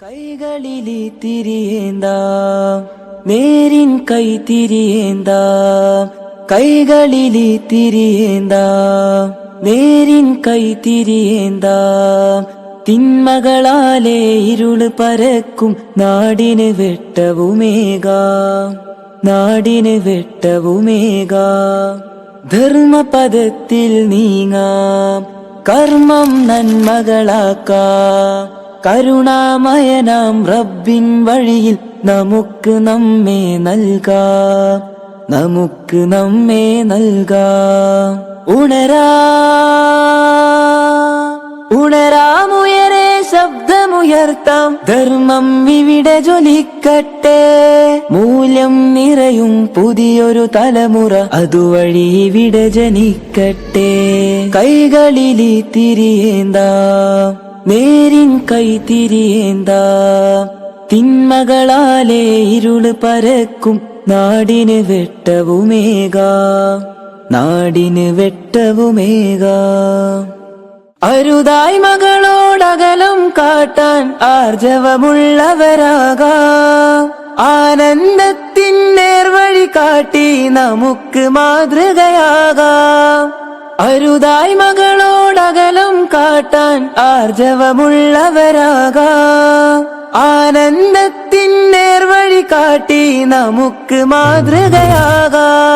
കൈകളിലി തിരിയേന്താ നേരിൻ കൈ തിരിയേന്താ കൈകളിലി തിരിയേന്താ നേരിൻ കൈ തിരിയേന്താ തിന്മകളാലേ ഇരുൾ പരക്കും നാടിന് വെട്ടവുമേകാ നാടിന് വെട്ടവുമേകാ ധർമ്മപദത്തിൽ നീങ്ങാം കർമ്മം നന്മകളാക്കാം കരുണാമയനാം റബ്ബിൻ വഴിയിൽ നമുക്ക് നമ്മെ നൽകാം. നമുക്ക് നമ്മെ നൽകാം. ഉണരാ. ഉണരാമുയരെ ശബ്ദമുയർത്താം. ധർമ്മം ഇവിടെ ജ്വലിക്കട്ടെ. മൂല്യം നിറയും പുതിയൊരു തലമുറ അതുവഴി ഇവിടെ ജനിക്കട്ടെ. കൈകളിലി തിരിയേന്താം. നേരിൻ കൈ തിരിയേന്താ. തിന്മകളാലേ ഇരുൾ പരക്കും നാടിന് വെട്ടവുമേകാ. നാടിന് വെട്ടവുമേകാ. അരുതായി മകളോടകലം കാട്ടാൻ ആർജവമുള്ളവരാകാം. ആനന്ദത്തിൻ നേർവഴി കാട്ടി നമുക്ക് മാതൃകയാകാം. അരുതായി മകളോടകലം കാട്ടാൻ ആർജവമുള്ളവരാകാം. ആനന്ദത്തിൻ നേർവഴി കാട്ടി നമുക്ക് മാതൃകയാകാം.